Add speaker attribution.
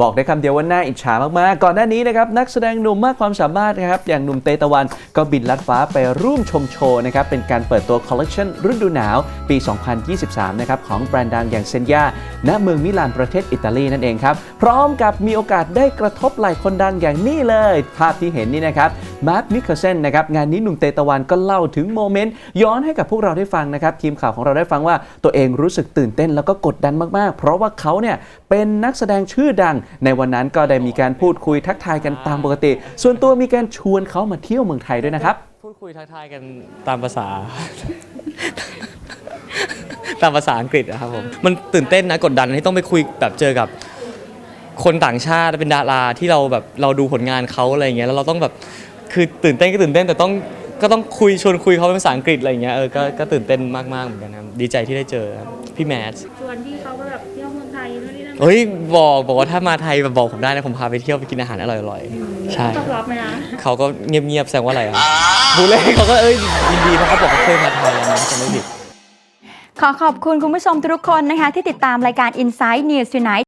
Speaker 1: บอกได้คำเดียวว่าน่าอิจฉามาก ๆ ก่อนหน้านี้นะครับนักแสดงหนุ่มมากความสามารถนะครับอย่างหนุ่มเตตะวันก็บินลัดฟ้าไปร่วมชมโชว์นะครับเป็นการเปิดตัวคอลเลกชันฤดูหนาว ปี 2023 นะครับของแบรนด์ดังอย่างเซนยาณเมืองมิลานประเทศอิตาลีนั่นเองครับ พร้อมกับมีโอกาสได้กระทบไหล่คนดังอย่างนี้เลย ภาพที่เห็นนี่นะครับมาร์คมิคเคเซนนะครับงานนี้หนุ่มเตตะวันก็เล่าถึงโมเมนต์ย้อนให้กับพวกเราได้ฟังนะครับทีมข่าวของเราได้ฟังว่าตัวเองรู้สึกตื่นเต้นแล้วก็กดดันมากๆ เพราะว่าเขาเนี่ยเป็นนักแสดงชื่อดังในวันนั้นก็ได้มีการพูดคุยทักทายกันตามปกติ ส่วนตัวมีการชวนเขามาเที่ยวเมืองไทยด้วยนะครับ
Speaker 2: พูดคุยทักทายกันตามภาษา ตามภาษาอังกฤษนะครับผมมันตื่นเต้นนะกดดันที่ต้องไปคุยแบบเจอกับคนต่างชาติเป็นดาราที่เราแบบเราดูผลงานเขาอะไรอย่างเงี้ยแล้วเราต้องแบบคือตื่นเต้นก็ตื่นเต้นแต่ต้องก็ต้องคุยชวนคุยเขาเป็นภาษาอังกฤษอะไรอย่างเงี้ยเออก็ก็ตื่นเต้นมากๆเหมือนกันครับดีใจที่ได้เจอครับพี่แมท
Speaker 3: ชวนที่เขาแบบเที่ยวเมืองไทยนู่นนี่นั่น
Speaker 2: เฮ้ยบอกบอกว่าถ้ามาไทยแบบบอกผมได้นะผมพาไปเที่ยวไปกินอาหารอร่อยๆ ใช่
Speaker 3: ตอบรับไหมนะ
Speaker 2: เขาก็เงียบๆแสดงว่าอะไรอะดูเลยเขาก็เอ้ยยินดีนะเขาบอกเขาเคยมาไทยแล้วนะจะไม่ผิด
Speaker 4: ขอขอบคุณคุณผู้ชมทุกคนนะคะ ที่ติดตามรายการ Inside News Tonight